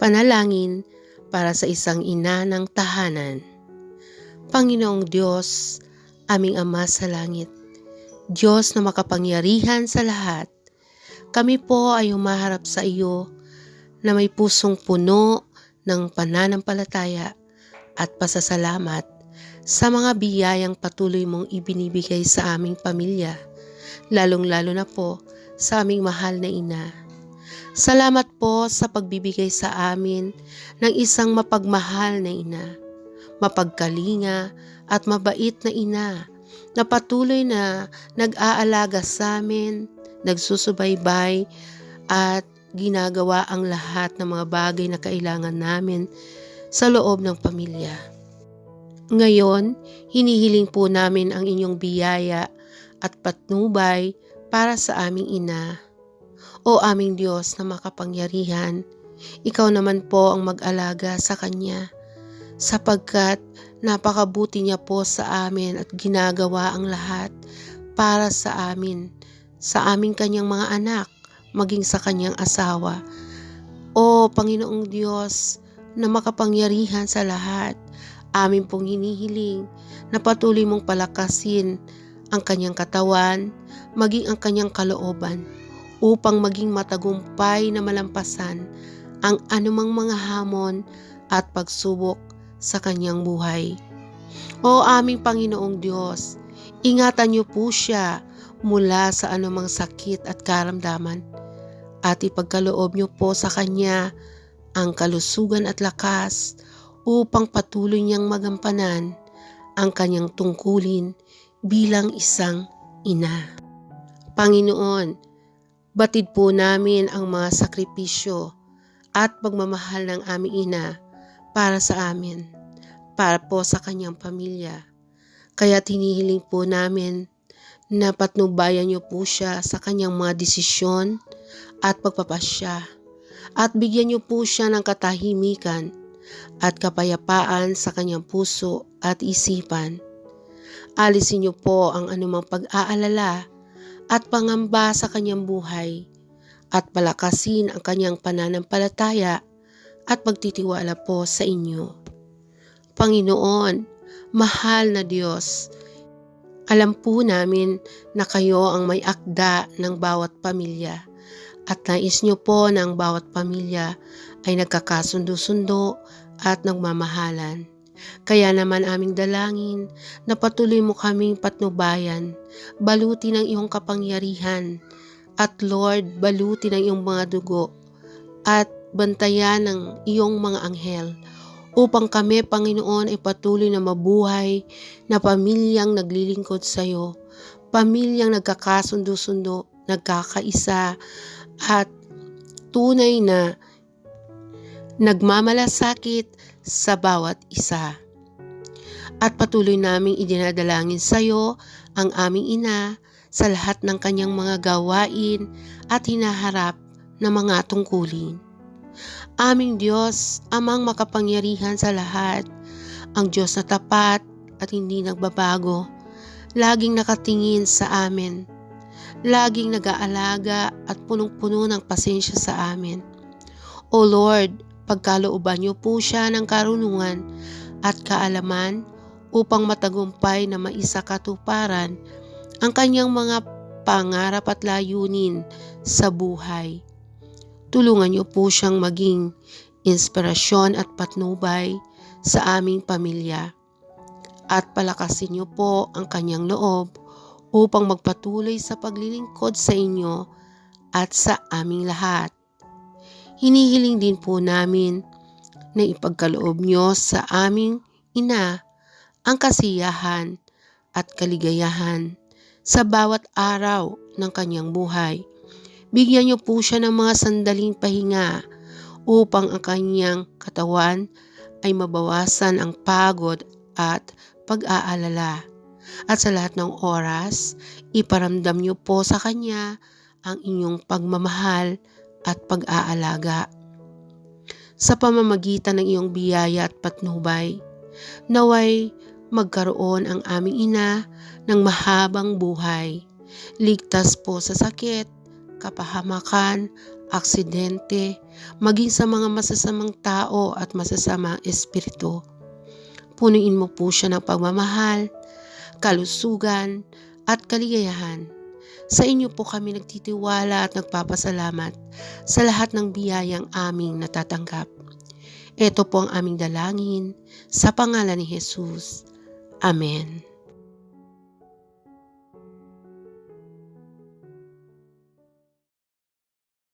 Panalangin para sa isang ina ng tahanan. Panginoong Diyos, aming Ama sa langit, Diyos na makapangyarihan sa lahat, kami po ay humaharap sa iyo na may pusong puno ng pananampalataya at pasasalamat sa mga biyayang patuloy mong ibinibigay sa aming pamilya, lalong-lalo na po sa aming mahal na ina. Salamat po sa pagbibigay sa amin ng isang mapagmahal na ina, mapagkalinga at mabait na ina na patuloy na nag-aalaga sa amin, nagsusubaybay at ginagawa ang lahat ng mga bagay na kailangan namin sa loob ng pamilya. Ngayon, hinihiling po namin ang inyong biyaya at patnubay para sa aming ina o aming Diyos na makapangyarihan, ikaw naman po ang mag-alaga sa Kanya sapagkat napakabuti niya po sa amin at ginagawa ang lahat para sa amin, sa aming kanyang mga anak, maging sa kanyang asawa. O Panginoong Diyos na makapangyarihan sa lahat, amin pong hinihiling na patuloy mong palakasin ang kanyang katawan, maging ang kanyang kalooban upang maging matagumpay na malampasan ang anumang mga hamon at pagsubok sa kanyang buhay. O aming Panginoong Diyos, ingatan niyo po siya mula sa anumang sakit at karamdaman at ipagkaloob niyo po sa kanya ang kalusugan at lakas upang patuloy niyang magampanan ang kanyang tungkulin bilang isang ina. Panginoon, Batid po namin ang mga sakripisyo at pagmamahal ng aming ina para sa amin, para po sa kanyang pamilya. Kaya tinihiling po namin na patnubayan niyo po siya sa kanyang mga desisyon at pagpapasya at bigyan niyo po siya ng katahimikan at kapayapaan sa kanyang puso at isipan. Alisin niyo po ang anumang pag-aalala at pangamba sa kanyang buhay at palakasin ang kanyang pananampalataya at pagtitiwala po sa inyo. Panginoon, mahal na Diyos, alam po namin na kayo ang may akda ng bawat pamilya at nais niyo po na ang bawat pamilya ay nagkakasundo-sundo at nagmamahalan. Kaya naman aming dalangin na patuloy mo kaming patnubayan, baluti ng iyong kapangyarihan, at Lord, baluti ng iyong mga dugo, at bantayan ng iyong mga anghel, upang kami, Panginoon, ay patuloy na mabuhay na pamilyang naglilingkod sa iyo, pamilyang nagkakasundo-sundo, nagkakaisa, at tunay na nagmamalasakit sa bawat isa. At patuloy naming idinadalangin sa iyo ang aming ina sa lahat ng kanyang mga gawain at hinaharap na mga tungkulin. Aming Diyos, amang makapangyarihan sa lahat, ang Diyos na tapat at hindi nagbabago, laging nakatingin sa amin, laging nag-aalaga at punong-puno ng pasensya sa amin. O Lord, Pagkalooban niyo po siya ng karunungan at kaalaman upang matagumpay na maisakatuparan ang kanyang mga pangarap at layunin sa buhay. Tulungan niyo po siyang maging inspirasyon at patnubay sa aming pamilya. At palakasin niyo po ang kanyang loob upang magpatuloy sa paglilingkod sa inyo at sa aming lahat. Hinihiling din po namin na ipagkaloob nyo sa aming ina ang kasiyahan at kaligayahan sa bawat araw ng kanyang buhay. Bigyan niyo po siya ng mga sandaling pahinga upang ang kanyang katawan ay mabawasan ang pagod at pag-aalala. At sa lahat ng oras, iparamdam niyo po sa kanya ang inyong pagmamahal at pag-aalaga. Sa pamamagitan ng iyong biyaya at patnubay, naway magkaroon ang aming ina ng mahabang buhay. Ligtas po sa sakit, kapahamakan, aksidente maging sa mga masasamang tao at masasamang espiritu. Punuin mo po siya ng pagmamahal, kalusugan, at kaligayahan. Sa inyo po kami nagtitiwala at nagpapasalamat sa lahat ng biyayang aming natatanggap. Ito po ang aming dalangin sa pangalan ni Jesus. Amen.